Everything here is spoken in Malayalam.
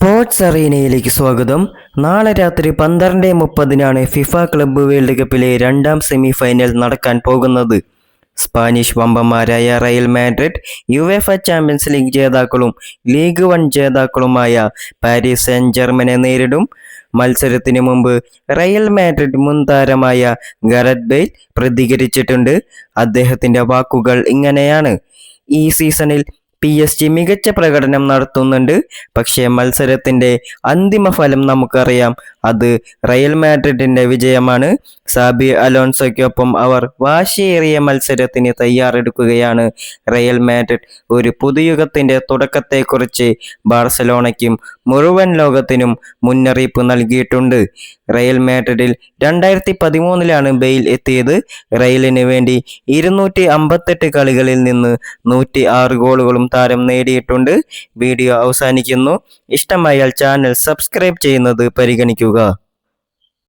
സ്പോർട്സ് അറീനയിലേക്ക് സ്വാഗതം. നാളെ രാത്രി പന്ത്രണ്ട് മുപ്പതിനാണ് ഫിഫ ക്ലബ്ബ് വേൾഡ് കപ്പിലെ രണ്ടാം സെമി ഫൈനൽ നടക്കാൻ പോകുന്നത്. Spanish വമ്പന്മാരായ Real Madrid UEFA champions league ജേതാക്കളും league one ജേതാക്കളുമായ പാരീസ് സെൻ ജർമ്മനെ നേരിടും. മത്സരത്തിന് മുമ്പ് റയൽ മാഡ്രിഡ് മുൻ താരമായ ഗരത് ബെയ്ൽ പ്രതികരിച്ചിട്ടുണ്ട്. അദ്ദേഹത്തിന്റെ വാക്കുകൾ ഇങ്ങനെയാണ്. ഈ സീസണിൽ പി എസ് ജി മികച്ച പ്രകടനം നടത്തുന്നുണ്ട്. പക്ഷേ മത്സരത്തിന്റെ അന്തിമ ഫലം നമുക്കറിയാം. അത് റയൽ മാഡ്രിഡിന്റെ വിജയമാണ്. സാബി അലോൺസോയ്ക്കൊപ്പം അവർ വാശിയേറിയ മത്സരത്തിന് തയ്യാറെടുക്കുകയാണ്. റയൽ മാഡ്രിഡ് ഒരു പുതുയുഗത്തിന്റെ തുടക്കത്തെക്കുറിച്ച് ബാർസലോണയ്ക്കും മുഴുവൻ ലോകത്തിനും മുന്നറിയിപ്പ് നൽകിയിട്ടുണ്ട്. റയൽ മാഡ്രിഡിൽ രണ്ടായിരത്തി പതിമൂന്നിലാണ് ബെയിൽ എത്തിയത്. റയലിന് വേണ്ടി ഇരുന്നൂറ്റി അമ്പത്തെട്ട് കളികളിൽ നിന്ന് നൂറ്റി ആറ് ഗോളുകളും താരം നേടിയിട്ടുണ്ട്. വീഡിയോ അവസാനിക്കുന്നു. ഇഷ്ടമായാൽ ചാനൽ സബ്സ്ക്രൈബ് ചെയ്യുന്നത് പരിഗണിക്കുക.